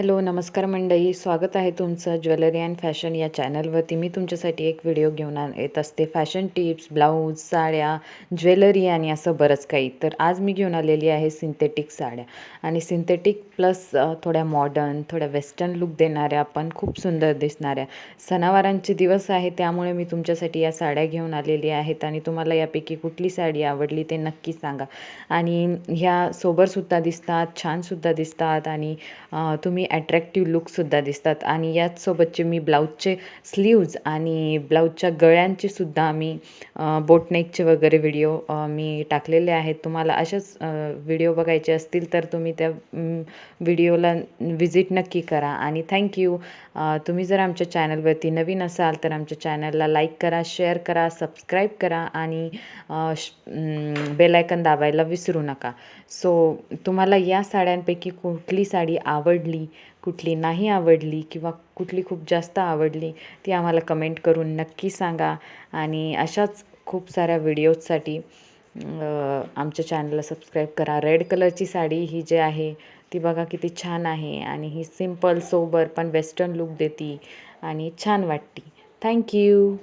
Hello नमस्कार मंडळी. स्वागत आहे तुमचं ज्वेलरी अँड फॅशन या चॅनलवरती. मी तुमच्यासाठी एक व्हिडिओ घेऊन येत असते. फॅशन टिप्स ब्लाऊज साड्या ज्वेलरी आणि असं बरंच काही. तर आज मी घेऊन आलेली आहे सिंथेटिक साड्या. आणि सिंथेटिक प्लस थोड्या मॉडर्न थोड्या वेस्टर्न लुक देणाऱ्या पण खूप सुंदर दिसणाऱ्या सणावारांचे दिवस आहे त्यामुळे मी तुमच्यासाठी या साड्या घेऊन आलेली आहेत. आणि तुम्हाला यापैकी कुठली साडी आवडली ते नक्की सांगा. आणि ह्या सोबरसुद्धा दिसतात छानसुद्धा दिसतात. आणि तुम्ही ॲट्रॅक्टिव्ह लुकसुद्धा दिसतात. आणि याचसोबतचे मी ब्लाऊजचे स्लीव्ज आणि ब्लाऊजच्या गळ्यांचे सुद्धा मी बोटनेकचे वगैरे व्हिडिओ मी टाकलेले आहेत. तुम्हाला अशाच व्हिडिओ बघायचे असतील तर तुम्ही त्या व्हिडिओला व्हिजिट नक्की करा. आणि थँक्यू तुम्ही जर आमच्या चॅनलवरती नवीन असाल तर आमच्या चॅनलला लाईक करा शेअर करा सबस्क्राईब करा आणि बेलायकन दाबायला विसरू नका. सो तुम्हाला या साड्यांपैकी कुठली साडी आवडली? कुठली नाही आवडली किंवा कुठली खूप जास्त आवडली ती आम्हाला कमेंट करून नक्की सांगा. आणि अशाच खूप साऱ्या व्हिडिओजसाठी आमच्या चॅनलला सबस्क्राईब करा. रेड कलरची साडी ही जी आहे ती बघा किती छान आहे आणि ही सिंपल सोबर पण वेस्टर्न लुक देती आणि छान वाटते. थँक्यू